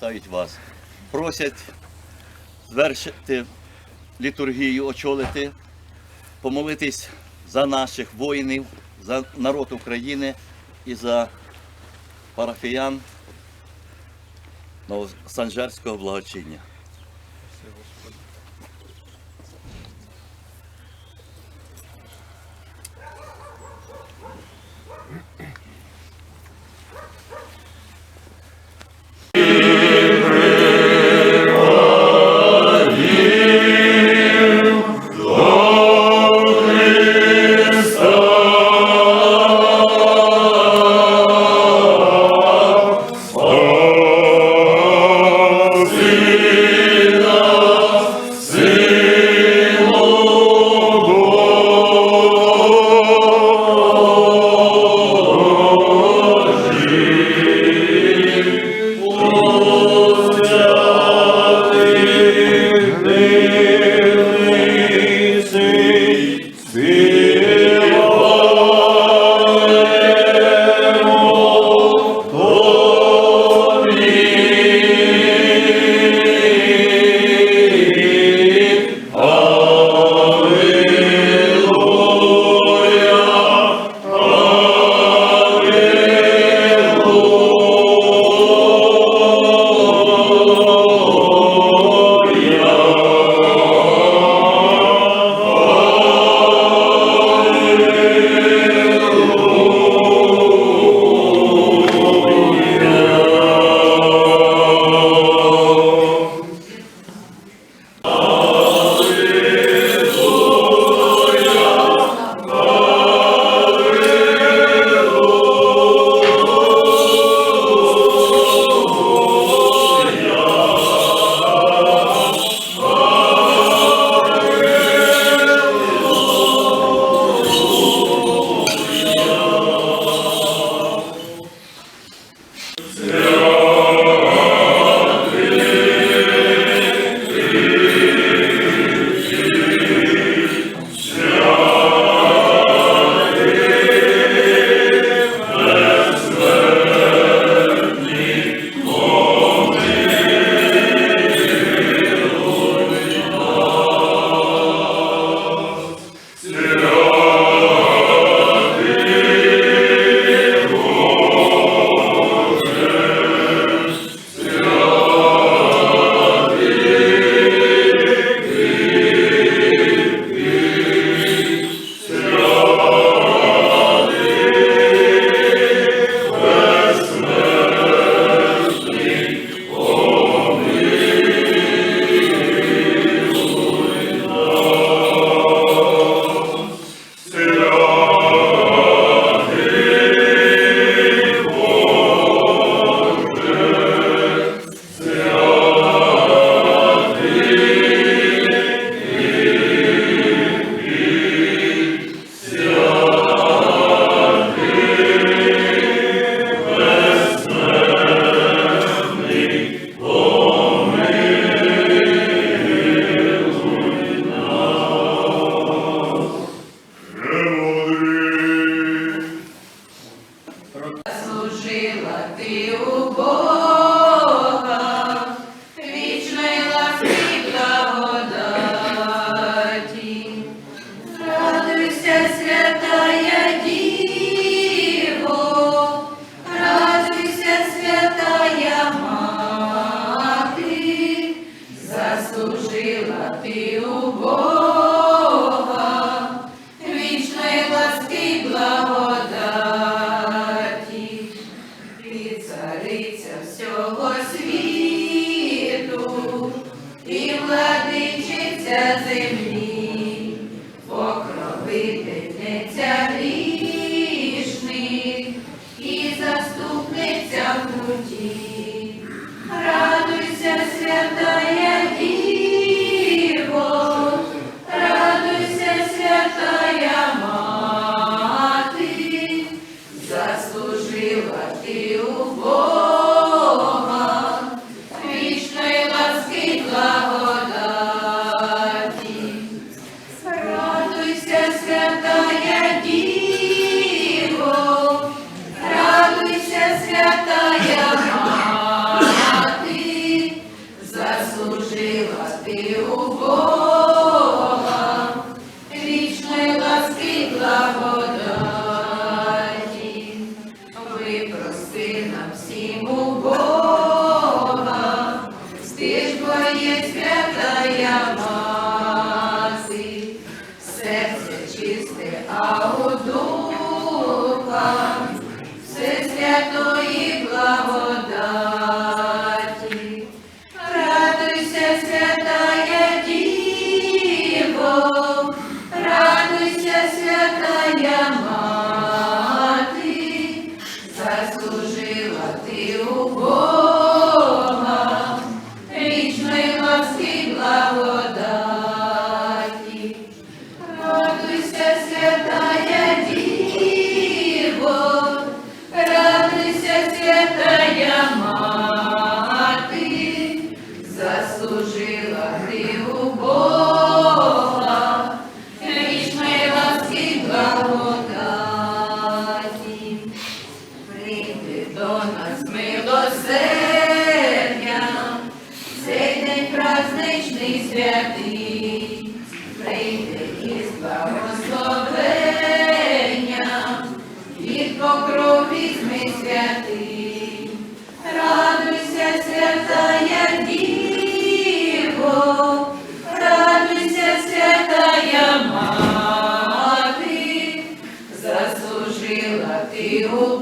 Вітають вас. Просять звершити літургію, очолити, помолитись за наших воїнів, за народ України і за парафіян Новосанжерського благочиння.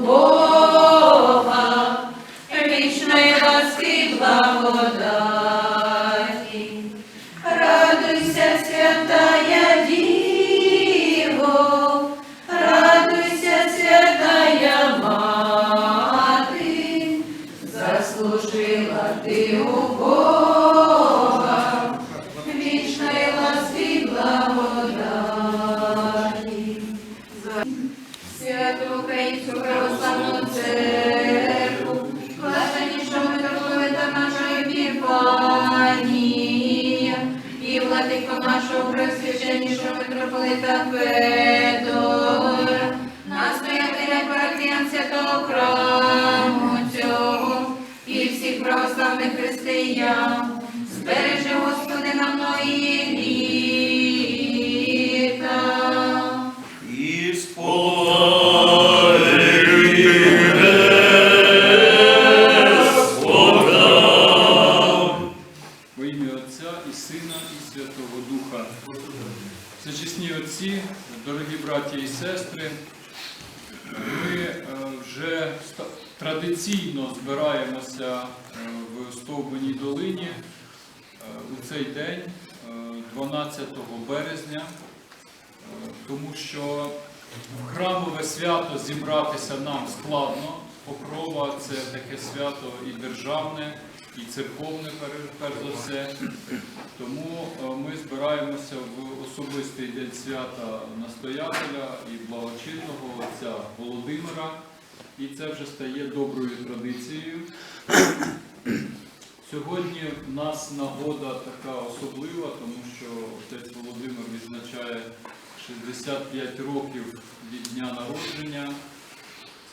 Oh! Нашого пресвященнішого митрополита Федора, настоятеля парафіян святого храму цього і всіх православних християн, збережи, ми е, вже традиційно збираємося е, в Стовбаній долині е, у цей день, е, 12 березня, тому що в храмове свято зібратися нам складно. Покрова це таке свято і державне, і церковне, перш- за все. Тому е, ми збираємося в особистий день свята настоятеля і благочинного отця Володимира. І це вже стає доброю традицією. Сьогодні в нас нагода така особлива, тому що отець Володимир відзначає 65 років від дня народження.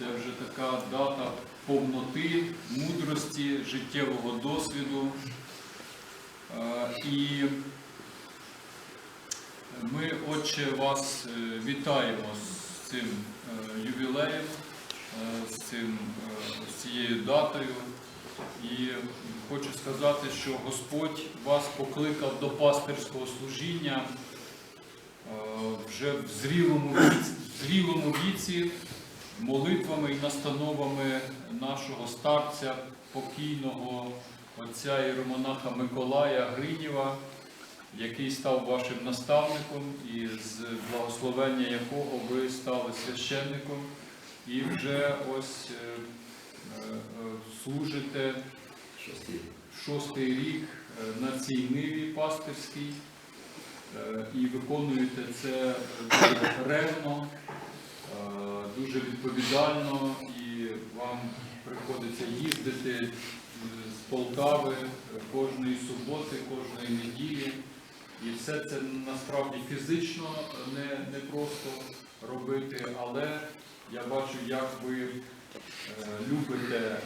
Це вже така дата повноти, мудрості, життєвого досвіду. Е, І ми, Отче, вас е, вітаємо з цим е, ювілеєм, з, цим, з цією датою. І хочу сказати, що Господь вас покликав до пастирського служіння вже в зрілому віці, в зрілому віці молитвами і настановами нашого старця, покійного отця Єромонаха Миколая Гринєва, який став вашим наставником і з благословення якого ви стали священником. І вже ось е, е, служите шостий. рік е, на цій ниві пастирській і виконуєте це ревно, дуже відповідально, і вам приходиться їздити з Полтави кожної суботи, кожної неділі. І все це насправді фізично не, не робити, але я бачу, як ви е, любите е,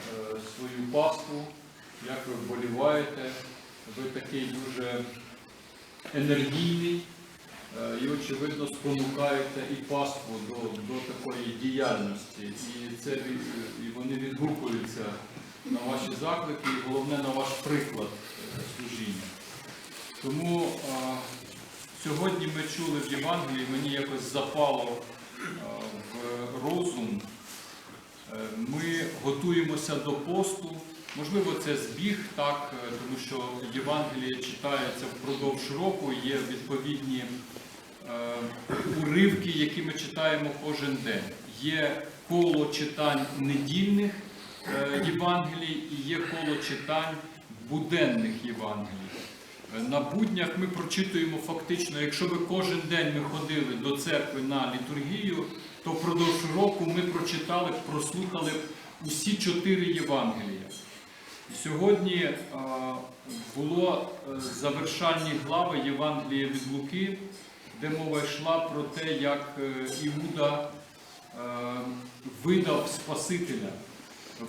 свою паству, як ви вболіваєте. Ви такий дуже енергійний і, очевидно, спонукаєте і паству до, до такої діяльності. І, це, від- і вони відгукуються на ваші заклики, і головне на ваш приклад е, служіння. Тому а, сьогодні ми чули в Євангелії, мені якось запало а, в розум. Е, Ми готуємося до посту. Можливо, це збіг, так, е, тому що Євангеліє читається впродовж року, є відповідні е, уривки, які ми читаємо кожен день. Є коло читань недільних е, Євангелій і є коло читань буденних Євангелій. Е, На буднях ми прочитуємо фактично, якщо би кожен день ми ходили до церкви на літургію, то впродовж року ми прочитали, прослухали усі чотири Євангелія. Сьогодні е, було е, завершальні глави Євангелія від Луки, де мова йшла про те, як е, Іуда е, видав Спасителя.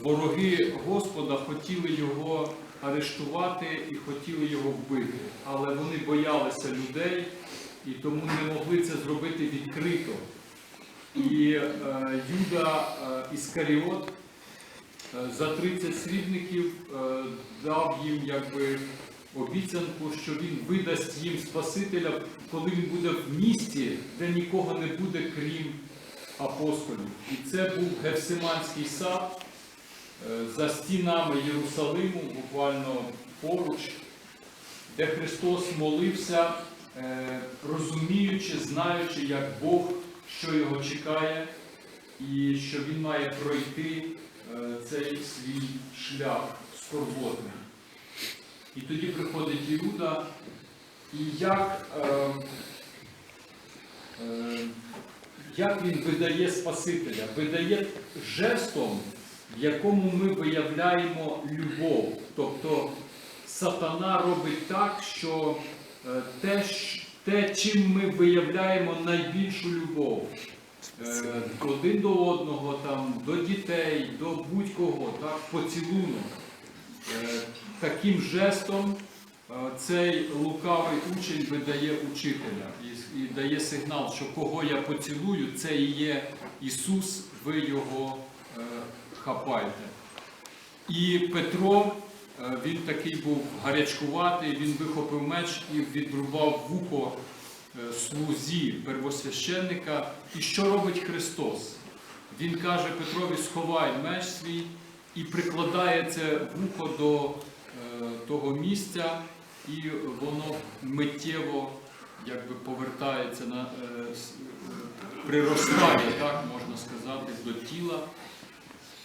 Вороги Господа хотіли його арештувати і хотіли його вбити, але вони боялися людей і тому не могли це зробити відкрито. І е, Юда Іскаріот за 30 срібників дав їм якби обіцянку, що він видасть їм Спасителя, коли він буде в місті, де нікого не буде, крім апостолів. І це був Гефсиманський сад. е, за стінами Єрусалиму, буквально поруч, де Христос молився, е, розуміючи, знаючи, як Бог, що його чекає, і що він має пройти е, цей свій шлях скорботний. І тоді приходить Іуда, і як, е, е, як він видає Спасителя, видає жестом, в якому ми виявляємо любов. Тобто сатана робить так, що е, те, те, чим ми виявляємо найбільшу любов е, один до одного, там, до дітей, до будь-кого, так, поцілунок. Е, Таким жестом е, цей лукавий учень видає учителя і, і дає сигнал, що кого я поцілую, це і є Ісус, ви його е, хапайте. І Петро, е, він такий був гарячкуватий, він вихопив меч і відрубав вухо е, слузі первосвященника. І що робить Христос? Він каже Петрові, сховай меч свій і прикладає це вухо до того місця, і воно миттєво якби повертається на е, е, приростає, так можна сказати, до тіла.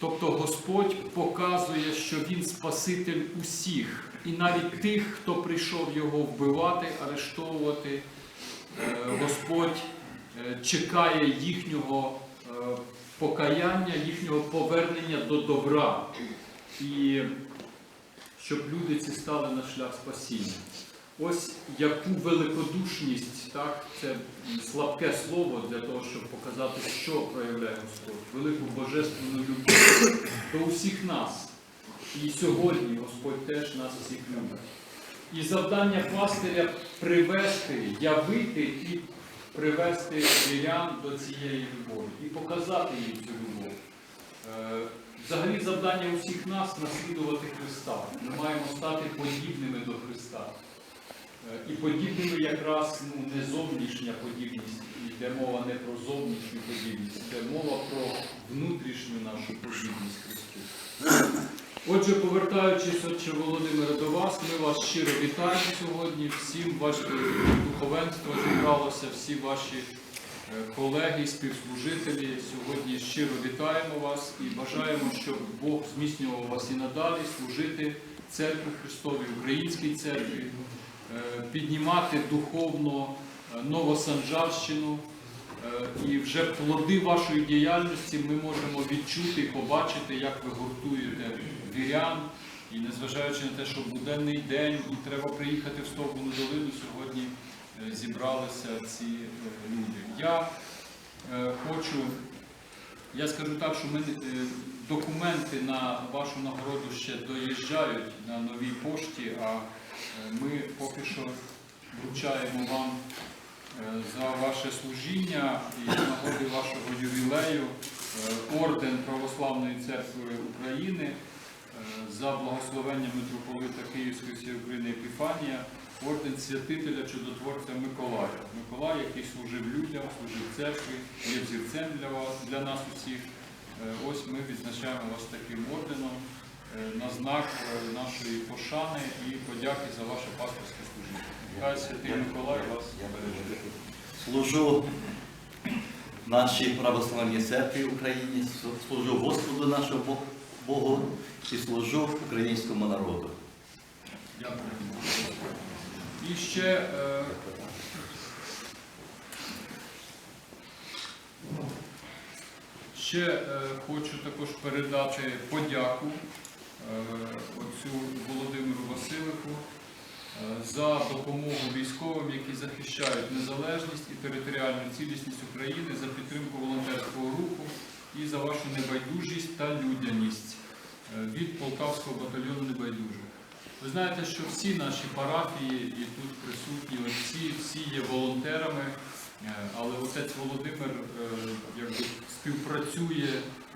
Тобто Господь показує, що Він Спаситель усіх, і навіть тих, хто прийшов його вбивати, арештовувати, е, Господь е, чекає їхнього е, покаяння, їхнього повернення до добра, і щоб люди ці стали на шлях спасіння. Ось яку великодушність, так, це слабке слово для того, щоб показати, що проявляє Господь, велику божественну любов до усіх нас. І сьогодні Господь теж нас всіх любить. І завдання пастиря привести, явити і привести вірян до цієї любові і показати їм цю любов. Взагалі завдання усіх нас наслідувати Христа. Ми маємо стати подібними до Христа. Е, І подібними якраз ну, не зовнішня подібність, йде мова не про зовнішню подібність, йде мова про внутрішню нашу подібність Христу. Отже, повертаючись, отче Володимире, до вас, ми вас щиро вітаємо сьогодні. Всім бачите, духовенство зібралося, всі ваші колеги, співслужителі. Сьогодні щиро вітаємо вас і бажаємо, щоб Бог зміцнював вас і надалі служити церкві Христовій, українській церкві, е, піднімати духовно е, Новосанжарщину. Е, І вже плоди вашої діяльності ми можемо відчути і побачити, як ви гуртуєте вірян. І незважаючи на те, що буденний день і треба приїхати в Стовбуну долину, сьогодні зібралися ці е, люди. Я е, хочу, я скажу так, що ми, е, документи на вашу нагороду ще доїжджають на новій пошті, а е, ми поки що вручаємо вам е, за ваше служіння і нагоди вашого ювілею е, орден Православної церкви України е, за благословенням митрополита Київської всієї України Епіфанія, орден святителя чудотворця Миколая. Миколай, який служив людям, служив церкві, є взірцем для вас, для нас усіх. Е, Ось ми відзначаємо вас таким орденом е, на знак е, нашої пошани і подяки за ваше пасторське служіння. Хай святий Миколай вас береже. Служу нашій православній церкві в Україні, служу Господу нашому Бо- Богу і служу українському народу. Дякую. І ще е, ще е, хочу також передати подяку е, отцю Володимиру Василику е, за допомогу військовим, які захищають незалежність і територіальну цілісність України, за підтримку волонтерського руху і за вашу небайдужість та людяність від Полтавського батальйону небайдужих. Ви знаєте, що всі наші парафії і тут присутні отці, всі є волонтерами, е, але отець Володимир е, якби, співпрацює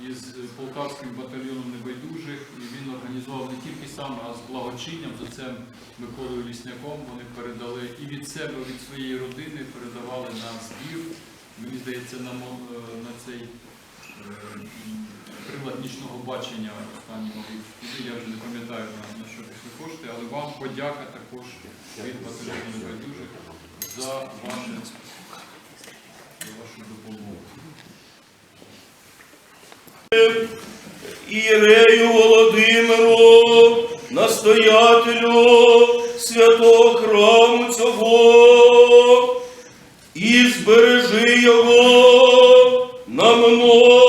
із Полтавським батальйоном небайдужих, і він організував не тільки сам, а з благочинням, з отцем Миколою Лісняком. Вони передали і від себе, від своєї родини передавали на збір. Мені здається, на, е, на цей прилад нічного бачення останній мабуть, я вже не пам'ятаю на, на що пішли кошти, але вам подяка також від батальйону небайдужих за ваше за вашу допомогу. Ірею Володимиру, настоятелю святого храму цього, і збережи його на многії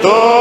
Cristo.